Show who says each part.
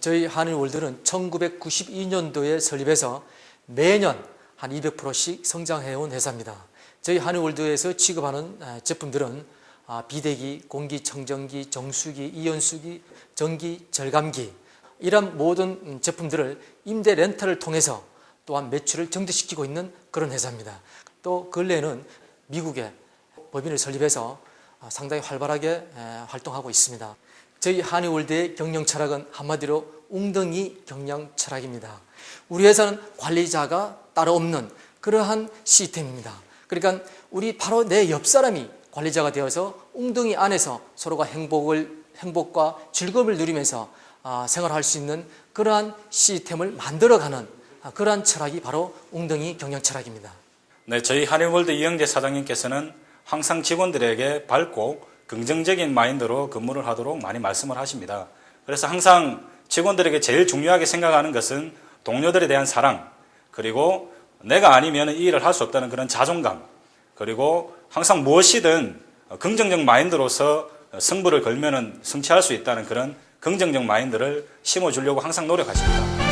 Speaker 1: 저희 한일월드는 1992년도에 설립해서 매년 한 200%씩 성장해온 회사입니다. 저희 한일월드에서 취급하는 아, 제품들은 아, 비대기, 공기청정기, 정수기, 이온수기, 전기, 절감기 이런 모든 음, 제품들을 임대 렌탈을 통해서 또한 매출을 증대시키고 있는 그런 회사입니다. 또 근래에는 미국에 법인을 설립해서 아, 상당히 활발하게 에, 활동하고 있습니다. 저희 한의월드의 경영 철학은 한마디로 웅덩이 경영 철학입니다. 우리 회사는 관리자가 따로 없는 그러한 시스템입니다. 그러니까 우리 바로 내 옆 사람이 관리자가 되어서 웅덩이 안에서 서로가 행복을 행복과 즐거움을 누리면서 아, 생활할 수 있는 그러한 시스템을 만들어가는 아, 그러한 철학이 바로 웅덩이 경영 철학입니다.
Speaker 2: 네, 저희 한일월드 이영재 사장님께서는 항상 직원들에게 밝고 긍정적인 마인드로 근무를 하도록 많이 말씀을 하십니다. 그래서 항상 직원들에게 제일 중요하게 생각하는 것은 동료들에 대한 사랑, 그리고 내가 아니면 이 일을 할 수 없다는 그런 자존감, 그리고 항상 무엇이든 긍정적 마인드로서 승부를 걸면은 승치할 수 있다는 그런 긍정적 마인드를 심어주려고 항상 노력하십니다.